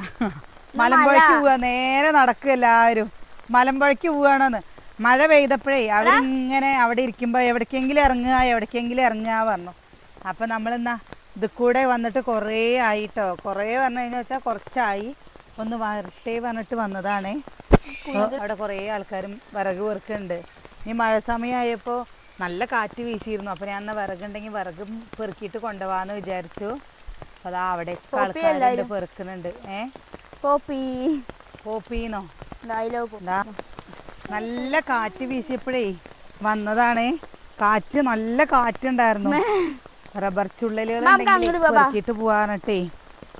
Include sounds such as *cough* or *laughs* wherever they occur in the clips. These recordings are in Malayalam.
*laughs* മലമ്പുഴയ്ക്ക് പോവാ. നേരെ നടക്കുക എല്ലാവരും. മലമ്പുഴയ്ക്ക് പോവാണെന്ന്. മഴ പെയ്തപ്പോഴേ അവരിങ്ങനെ അവിടെ ഇരിക്കുമ്പോൾ എവിടേക്കെങ്കിലും ഇറങ്ങുക എവിടേക്കെങ്കിലും ഇറങ്ങുക പറഞ്ഞു. അപ്പം നമ്മളെന്നാ ഇത് കൂടെ വന്നിട്ട് കുറേ ആയിട്ടോ. കുറേ പറഞ്ഞു കഴിഞ്ഞാൽ വെച്ചാൽ കുറച്ചായി. ഒന്ന് വരട്ടെ പറഞ്ഞിട്ട് വന്നതാണേ. അവിടെ കുറേ ആൾക്കാരും വിറക് പെറുക്കുന്നുണ്ട്. ഈ മഴ സമയമായപ്പോൾ നല്ല കാറ്റ് വീശിയിരുന്നു. അപ്പോൾ ഞാൻ എന്നാ വിറകുണ്ടെങ്കിൽ വിറകും പെറുക്കിയിട്ട് കൊണ്ടുപോകാമെന്ന് വിചാരിച്ചു. അപ്പോൾ അതാ അവിടെ ആൾക്കാരുണ്ട് പെറുക്കുന്നുണ്ട് ഏ? പോപ്പി. പോപ്പീന്നോ? നല്ല കാറ്റ് വീശിയപ്പോഴേ വന്നതാണ്. കാറ്റ് നല്ല കാറ്റുണ്ടായിരുന്നു. റബ്ബർ ചുള്ളലുകൾ നമുക്ക് അങ്ങോട്ട് പോവാം. പെറുക്കിയിട്ട് പോവാനിട്ടേ.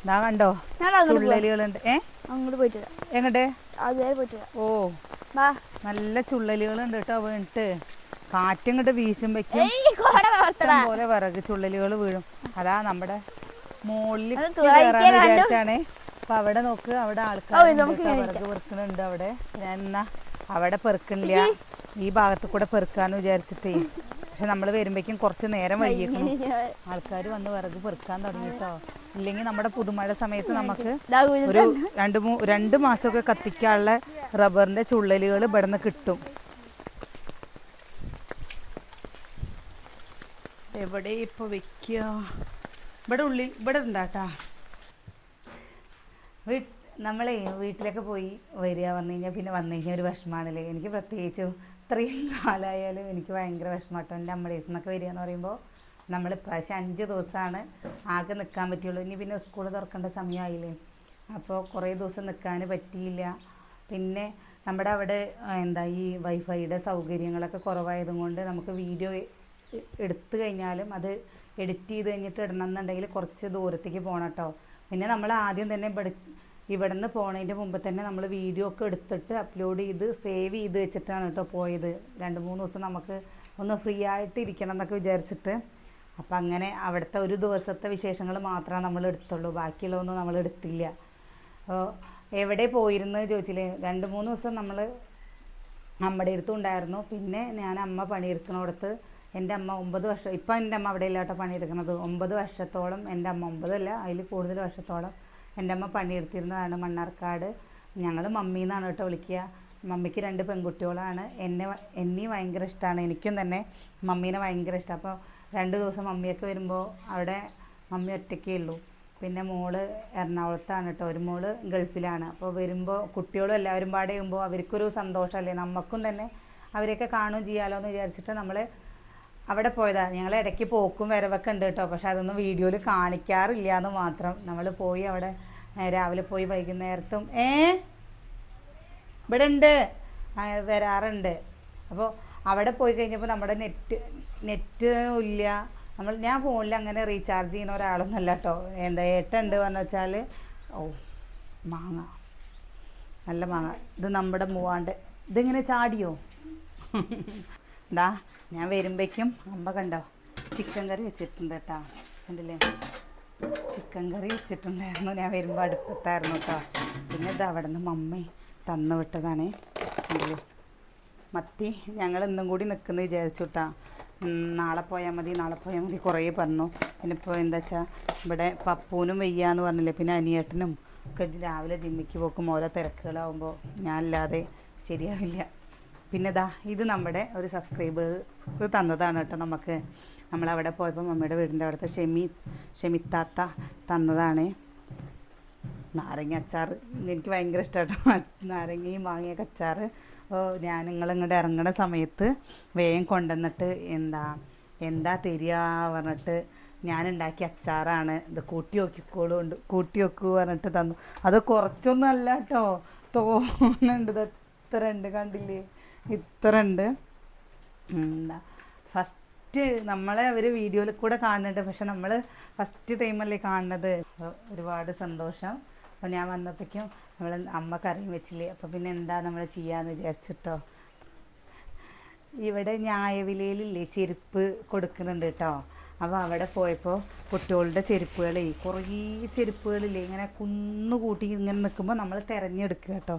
ഇതാ കണ്ടോ. ചുള്ളലുകളുണ്ട് ഏ? എങ്ങോട്ട്? ഓ. നല്ല ചുള്ളലുകളുണ്ട് കേട്ടോ വീണിട്ട്. കാറ്റിങ്ങോട്ട് വീശുമ്പോഴേക്കും പോലെ വിറക് ചുള്ളലുകൾ വീഴും. അതാ നമ്മുടെ മുകളിൽ. വിചാരിച്ചാണേ. അപ്പൊ അവിടെ നോക്ക് അവിടെ ആൾക്കാർ പെറുക്കണുണ്ട് അവിടെ. ഞാൻ എന്നാ അവിടെ പെറുക്കണില്ല ഈ ഭാഗത്ത് കൂടെ പെറുക്കാന്ന് വിചാരിച്ചിട്ടേ. പക്ഷെ നമ്മൾ വരുമ്പോഴേക്കും കുറച്ച് നേരം വൈകിക്കണം ആൾക്കാർ വന്ന് വിറക് പെറുക്കാൻ തുടങ്ങിട്ടോ. ഇല്ലെങ്കിൽ നമ്മുടെ പുതുമഴ സമയത്ത് നമുക്ക് ഒരു രണ്ടു രണ്ട് മൂ രണ്ട് മാസമൊക്കെ കത്തിക്കാനുള്ള റബ്ബറിന്റെ ചുള്ളലുകൾ ഇവിടെ നിന്ന് കിട്ടും. എവിടെ ഇപ്പൊ വെക്കുക ഇവിടെ ഉള്ളി ഇവിടെ ഉണ്ടാട്ടാ വീട്ട് നമ്മളെ വീട്ടിലൊക്കെ പോയി വരിക വന്നു കഴിഞ്ഞാൽ പിന്നെ വന്നു കഴിഞ്ഞാൽ ഒരു വിഷമാണല്ലേ എനിക്ക് പ്രത്യേകിച്ചും ഇത്രയും കാലമായാലും എനിക്ക് ഭയങ്കര വിഷമാട്ടോ എന്റെ അമ്മയുടെ അടുത്ത് നിന്നൊക്കെ വരിക എന്ന് പറയുമ്പോൾ നമ്മൾ ഇപ്രാവശ്യം അഞ്ച് ദിവസമാണ് ആകെ നിൽക്കാൻ പറ്റുള്ളൂ. ഇനി പിന്നെ സ്കൂൾ തുറക്കേണ്ട സമയമായില്ലേ? അപ്പോൾ കുറേ ദിവസം നിൽക്കാൻ പറ്റിയില്ല. പിന്നെ നമ്മുടെ അവിടെ എന്താ ഈ വൈഫൈയുടെ സൗകര്യങ്ങളൊക്കെ കുറവായതുകൊണ്ട് നമുക്ക് വീഡിയോ എടുത്തു കഴിഞ്ഞാലും അത് എഡിറ്റ് ചെയ്ത് കഴിഞ്ഞിട്ട് ഇടണം എന്നുണ്ടെങ്കിൽ കുറച്ച് ദൂരത്തേക്ക് പോകണം കേട്ടോ. പിന്നെ നമ്മൾ ആദ്യം തന്നെ ഇവിടെ ഇവിടെ നിന്ന് പോണതിന്റെ മുമ്പ് തന്നെ നമ്മൾ വീഡിയോ ഒക്കെ എടുത്തിട്ട് അപ്ലോഡ് ചെയ്ത് സേവ് ചെയ്ത് വെച്ചിട്ടാണ് കേട്ടോ പോയത്. രണ്ട് മൂന്ന് ദിവസം നമുക്ക് ഒന്ന് ഫ്രീ ആയിട്ട് ഇരിക്കണം എന്നൊക്കെ വിചാരിച്ചിട്ട്. അപ്പം അങ്ങനെ അവിടുത്തെ ഒരു ദിവസത്തെ വിശേഷങ്ങൾ മാത്രമേ നമ്മൾ എടുത്തുള്ളൂ. ബാക്കിയുള്ളതൊന്നും നമ്മൾ എടുത്തില്ല. അപ്പോൾ എവിടെ പോയിരുന്നത് ചോദിച്ചില്ലേ? രണ്ട് മൂന്ന് ദിവസം നമ്മൾ നമ്മുടെ അടുത്തും ഉണ്ടായിരുന്നു. പിന്നെ ഞാൻ അമ്മ പണിയെടുക്കുന്നിടത്ത് എന്റെ അമ്മ ഒമ്പത് വർഷം ഇപ്പം എന്റെ അമ്മ അവിടെ ഇല്ലാട്ടോ പണിയെടുക്കുന്നത്. ഒമ്പത് വർഷത്തോളം എന്റെ അമ്മ ഒമ്പതല്ല അതിൽ കൂടുതൽ വർഷത്തോളം എന്റെ അമ്മ പണിയെടുത്തിരുന്നതാണ് മണ്ണാർക്കാട്. ഞങ്ങൾ മമ്മി എന്നാണ് കേട്ടോ വിളിക്കുക. മമ്മിക്ക് രണ്ട് പെൺകുട്ടികളാണ്. എന്നെ എന്നെയും ഭയങ്കര ഇഷ്ടമാണ് എനിക്കും തന്നെ മമ്മീനെ ഭയങ്കര ഇഷ്ടം. അപ്പോൾ രണ്ട് ദിവസം മമ്മിയൊക്കെ വരുമ്പോൾ അവിടെ മമ്മി ഒറ്റയ്ക്കേ ഉള്ളൂ. പിന്നെ മോൾ എറണാകുളത്താണ് കേട്ടോ. ഒരു മോൾ ഗൾഫിലാണ്. അപ്പോൾ വരുമ്പോൾ കുട്ടികളും എല്ലാവരും പാടെ ചെയ്യുമ്പോൾ അവർക്കൊരു സന്തോഷമല്ലേ? നമുക്കും തന്നെ അവരെയൊക്കെ കാണുകയും ചെയ്യാമല്ലോ എന്ന് വിചാരിച്ചിട്ട് നമ്മൾ അവിടെ പോയതാ. ഞങ്ങൾ ഇടയ്ക്ക് പോക്കും വരവൊക്കെ ഉണ്ട് കേട്ടോ. പക്ഷെ അതൊന്നും വീഡിയോയിൽ കാണിക്കാറില്ല എന്ന് മാത്രം. നമ്മൾ പോയി അവിടെ രാവിലെ പോയി വൈകുന്നേരത്തും ഏ? ഇവിടെ ഉണ്ട് വരാറുണ്ട്. അപ്പോൾ അവിടെ പോയി കഴിഞ്ഞപ്പോൾ നമ്മുടെ നെറ്റ് നെറ്റ് ഇല്ല. നമ്മൾ ഞാൻ ഫോണിൽ അങ്ങനെ റീചാർജ് ചെയ്യുന്ന ഒരാളൊന്നുമല്ല കേട്ടോ. എന്താ ഏട്ടുണ്ട് പറഞ്ഞു വെച്ചാൽ ഓ മാങ്ങ. നല്ല മാങ്ങ. ഇത് നമ്മുടെ മൂവാണ്ട്. ഇതിങ്ങനെ ചാടിയോ? *laughs* ദാ ഞാൻ വരുമ്പോഴേക്കും അമ്മ കണ്ടോ ചിക്കൻ കറി വെച്ചിട്ടുണ്ട് കേട്ടോ. കണ്ടില്ലേ? ചിക്കൻ കറി വെച്ചിട്ടുണ്ടായിരുന്നു. ഞാൻ വരുമ്പോൾ അടുപ്പത്തായിരുന്നു കേട്ടോ. പിന്നെ ഇത് അവിടെ നിന്ന് മമ്മി തന്നു വിട്ടതാണ്. കണ്ടില്ലേ? മത്തി ഞങ്ങൾ ഇന്നും കൂടി നിൽക്കുന്നത് വിചാരിച്ചു കേട്ടോ. നാളെ പോയാൽ മതി നാളെ പോയാൽ മതി കുറേ പറഞ്ഞു. പിന്നെ ഇപ്പോൾ എന്താ വെച്ചാൽ ഇവിടെ പപ്പൂനും വയ്യാന്ന് പറഞ്ഞില്ലേ? പിന്നെ അനിയേട്ടനും ഒക്കെ രാവിലെ ജിമ്മിക്ക് പോക്കും. ഓരോ തിരക്കുകളാവുമ്പോൾ ഞാനല്ലാതെ ശരിയാവില്ല. പിന്നെ ദാ ഇത് നമ്മുടെ ഒരു സബ്സ്ക്രൈബർ തന്നതാണ് കേട്ടോ നമുക്ക്. നമ്മളവിടെ പോയപ്പോൾ മമ്മിയുടെ വീടിന്റെ അവിടുത്തെ ഷെമി ഷെമിത്താത്ത തന്നതാണ്. നാരങ്ങ അച്ചാർ എനിക്ക് ഭയങ്കര ഇഷ്ടമാട്ടോ നാരങ്ങയും മാങ്ങയൊക്കെ അച്ചാർ. ഞാൻ നിങ്ങളിങ്ങോട്ട് ഇറങ്ങണ സമയത്ത് വേഗം കൊണ്ടുവന്നിട്ട് എന്താ എന്താ തരിക പറഞ്ഞിട്ട് ഞാൻ ഉണ്ടാക്കിയ അച്ചാറാണ്. ഇത് കൂട്ടി നോക്കിക്കോളും ഉണ്ട് കൂട്ടി വെക്കൂ പറഞ്ഞിട്ട് തന്നു. അത് കുറച്ചൊന്നും അല്ല കേട്ടോ. തോന്നുന്നുണ്ട് ഇത് എത്ര ഉണ്ട് കണ്ടില്ലേ? ഇത്ര ഉണ്ട് എന്താ ഫസ്റ്റ് നമ്മളെ അവർ വീഡിയോയിൽ കൂടെ കാണുന്നുണ്ട് പക്ഷെ നമ്മൾ ഫസ്റ്റ് ടൈമല്ലേ കാണുന്നത് ഒരുപാട് സന്തോഷം. അപ്പോൾ ഞാൻ വന്നപ്പോഴേക്കും നമ്മൾ അമ്മ കറിയും വെച്ചില്ലേ അപ്പോൾ പിന്നെ എന്താ നമ്മൾ ചെയ്യാന്ന് വിചാരിച്ചിട്ടോ. ഇവിടെ ന്യായവിലയിലില്ലേ ചെരുപ്പ് കൊടുക്കുന്നുണ്ട് കേട്ടോ അപ്പോൾ അവിടെ പോയപ്പോൾ കുട്ടികളുടെ ചെരുപ്പുകളേ കുറേ ചെരുപ്പുകളില്ലേ ഇങ്ങനെ കുന്നുകൂട്ടി ഇങ്ങനെ നിൽക്കുമ്പോൾ നമ്മൾ തിരഞ്ഞെടുക്കുക കേട്ടോ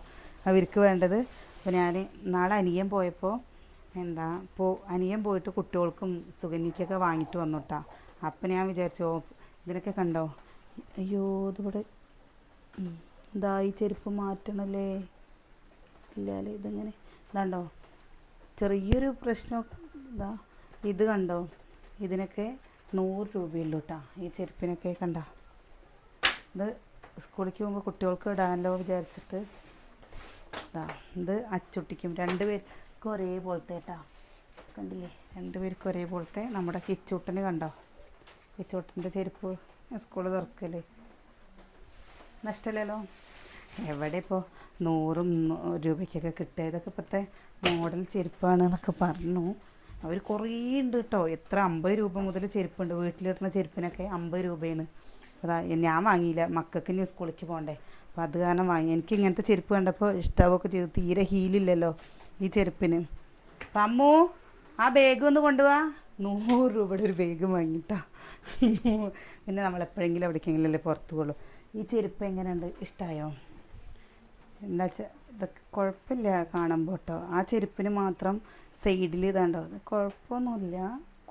അവർക്ക് വേണ്ടത്. അപ്പോൾ ഞാൻ നാളെ അനിയൻ പോയപ്പോൾ എന്താ പോ അനിയൻ പോയിട്ട് കുട്ടികൾക്കും സുഗന്യക്കൊക്കെ വാങ്ങിയിട്ട് വന്നു കേട്ടോ അപ്പം ഞാൻ വിചാരിച്ചു ഓ ഇതിനൊക്കെ കണ്ടോ? അയ്യോ ഇതിവിടെ ഇതായി ചെരുപ്പ് മാറ്റണല്ലേ? ഇല്ലാലേ ഇതിങ്ങനെ? ഇതാണ്ടോ? ചെറിയൊരു പ്രശ്നം ഇതാ ഇത് കണ്ടോ? ഇതിനൊക്കെ നൂറ് രൂപയുള്ളൂ കേട്ടോ ഈ ചെരുപ്പിനൊക്കെ കണ്ട. ഇത് സ്കൂളിലേക്ക് പോകുമ്പോൾ കുട്ടികൾക്ക് ഇടാനല്ലോ വിചാരിച്ചിട്ട് ഇതാ ഇത് അച്ചുട്ടിക്കും. രണ്ട് പേർക്ക് ഒരേപോലത്തെ കേട്ടോ കണ്ടില്ലേ? രണ്ട് പേർക്ക് ഒരേപോലത്തെ നമ്മുടെ കിച്ചൂട്ടന് കണ്ടോ? കിച്ചൂട്ടന്റെ ചെരുപ്പ് സ്കൂൾ തുറക്കല്ലേ നഷ്ടമല്ലല്ലോ എവിടെ ഇപ്പോൾ നൂറും രൂപയ്ക്കൊക്കെ കിട്ടുക ഇതൊക്കെ ഇപ്പോഴത്തെ മോഡൽ ചെരുപ്പാണ് എന്നൊക്കെ പറഞ്ഞു. അവർ കുറേ ഉണ്ട് കേട്ടോ എത്ര അമ്പത് രൂപ മുതൽ ചെരുപ്പുണ്ട്. വീട്ടിലിടുന്ന ചെരുപ്പിനൊക്കെ അമ്പത് രൂപയാണ് അതാ ഞാൻ വാങ്ങിയില്ല. മക്കൾക്ക് ഇനി സ്കൂളിലേക്ക് പോകണ്ടേ അപ്പോൾ അത് കാരണം വാങ്ങി. എനിക്ക് ഇങ്ങനത്തെ ചെരുപ്പ് കണ്ടപ്പോൾ ഇഷ്ടാവുകയൊക്കെ ചെയ്തു. തീരെ ഹീലില്ലല്ലോ ഈ ചെരുപ്പിന്. അപ്പം അമ്മു ആ ബാഗ് ഒന്ന് കൊണ്ടുപോവാ നൂറ് രൂപയുടെ ഒരു ബാഗ് വാങ്ങിട്ടാ. പിന്നെ നമ്മൾ എപ്പോഴെങ്കിലും എവിടേക്കെങ്കിലല്ലേ പുറത്തു പോകുള്ളൂ ഈ ചെരുപ്പ് എങ്ങനെയുണ്ട്? ഇഷ്ടമായോ എന്താ വെച്ചാൽ ഇതൊക്കെ കുഴപ്പമില്ല കാണുമ്പോൾ കേട്ടോ. ആ ചെരുപ്പിന് മാത്രം സൈഡിൽ ഇതാണ്ടോ? ഇത് കുഴപ്പമൊന്നുമില്ല.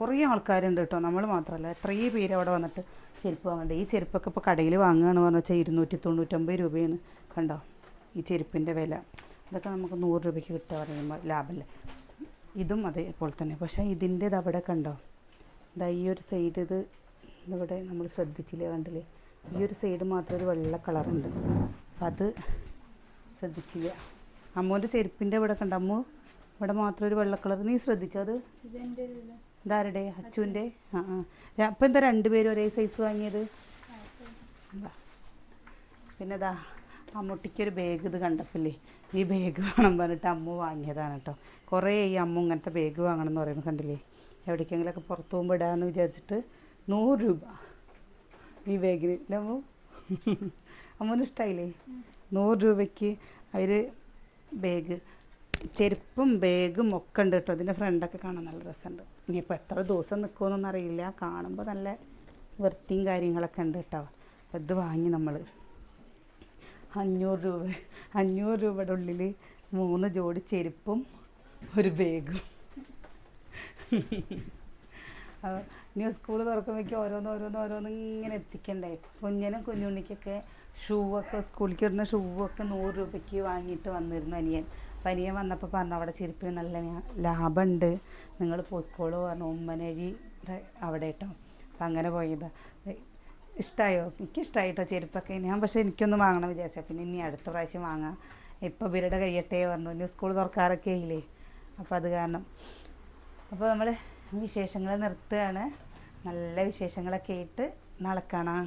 കുറേ ആൾക്കാരുണ്ട് കേട്ടോ. നമ്മൾ മാത്രമല്ല എത്രയും പേര് അവിടെ വന്നിട്ട് ചെരുപ്പ് വാങ്ങണ്ട. ഈ ചെരുപ്പൊക്കെ ഇപ്പോൾ കടയിൽ വാങ്ങുകയാണെന്ന് പറഞ്ഞു വെച്ചാൽ ഇരുന്നൂറ്റി തൊണ്ണൂറ്റൊമ്പത് രൂപയാണ്. കണ്ടോ? ഈ ചെരുപ്പിന്റെ വില. ഇതൊക്കെ നമുക്ക് നൂറ് രൂപയ്ക്ക് കിട്ടുക പറയുമ്പോൾ ലാഭമല്ലേ ഇതും അതേപോലെ തന്നെ. പക്ഷേ ഇതിന്റെ ഇത് അവിടെ കണ്ടോ? ഇതാ ഈ ഒരു സൈഡ് ഇത് ഇവിടെ നമ്മൾ ശ്രദ്ധിച്ചില്ലേ? കണ്ടില്ലേ? ഈ ഒരു സൈഡ് മാത്രം ഒരു വെള്ള കളറുണ്ട്. അപ്പം അത് ശ്രദ്ധിച്ചില്ല. അമ്മൂന്റെ ചെരുപ്പിന്റെ ഇവിടെ കണ്ട? അമ്മു ഇവിടെ മാത്രം ഒരു വെള്ള കളർ. നീ ശ്രദ്ധിച്ചോ അത്? ഇതാരുടെ? അച്ചുവിന്റെ? ആ ആ. അപ്പം എന്താ രണ്ടുപേരും ഒരേ സൈസ് വാങ്ങിയത്? പിന്നെ ഇതാ അമ്മൂട്ടിക്കൊരു ബാഗ് ഇത് കണ്ടപ്പില്ലേ? ഈ ബാഗ് വേണം പറഞ്ഞിട്ട് അമ്മ വാങ്ങിയതാണ് കേട്ടോ. കുറേ ഈ അമ്മ ഇങ്ങനത്തെ ബാഗ് വാങ്ങണം എന്ന് പറയുന്നത് കണ്ടില്ലേ? എവിടേക്കെങ്കിലുമൊക്കെ പുറത്തു പോകുമ്പോൾ ഇടാമെന്ന് വിചാരിച്ചിട്ട് നൂറ് രൂപ ഈ ബാഗിന് ഇല്ല അമ്മു? അമ്മൂന് ഇഷ്ടമായില്ലേ നൂറ് രൂപയ്ക്ക് അവർ ബാഗ് ചെരുപ്പും ബാഗും ഒക്കെ ഉണ്ട് കേട്ടോ. ഇതിന്റെ ഫ്രണ്ടൊക്കെ കാണാൻ നല്ല രസമുണ്ട്. ഇനിയിപ്പോൾ എത്ര ദിവസം നിൽക്കുമെന്നൊന്നും അറിയില്ല. കാണുമ്പോൾ നല്ല വൃത്തിയും കാര്യങ്ങളൊക്കെ ഉണ്ട് കേട്ടോ. അപ്പോൾ ഇത് വാങ്ങി നമ്മൾ അഞ്ഞൂറ് രൂപ അഞ്ഞൂറ് രൂപയുടെ ഉള്ളിൽ മൂന്ന് ജോഡി ചെരുപ്പും ഒരു ബാഗും. ഇനി സ്കൂൾ തുറക്കുമ്പോഴേക്കും ഓരോന്ന് ഓരോന്ന് ഓരോന്ന് ഇങ്ങനെ എത്തിക്കണ്ടേ. കുഞ്ഞനും കുഞ്ഞുണ്ണിക്കൊക്കെ ഷൂ ഒക്കെ സ്കൂളിലേക്ക് ഇടുന്ന ഷൂ ഒക്കെ നൂറ് രൂപയ്ക്ക് വാങ്ങിയിട്ട് വന്നിരുന്നു അനിയൻ. അപ്പം അനിയൻ വന്നപ്പോൾ പറഞ്ഞു അവിടെ ചെരുപ്പിന് നല്ല ലാഭമുണ്ട് നിങ്ങൾ പോയിക്കോളൂ പറഞ്ഞു ഉമ്മനഴി അവിടെ കേട്ടോ അപ്പം അങ്ങനെ പോയതാ. ഇഷ്ടമായോ എനിക്കിഷ്ടമായി കേട്ടോ ചെരുപ്പൊക്കെ. ഞാൻ പക്ഷേ എനിക്കൊന്നും വാങ്ങണം വിചാരിച്ചാൽ പിന്നെ ഇനി അടുത്ത പ്രാവശ്യം വാങ്ങാം. ഇപ്പോൾ ഇവരുടെ കഴിയട്ടെ പറഞ്ഞു. ഇനി സ്കൂൾ തുറക്കാറൊക്കെ ആയില്ലേ? അപ്പോൾ അത് കാരണം. അപ്പോൾ നമ്മൾ വിശേഷങ്ങൾ നിർത്തുകയാണ്. നല്ല വിശേഷങ്ങളൊക്കെ ആയിട്ട് നാളെ കാണാം.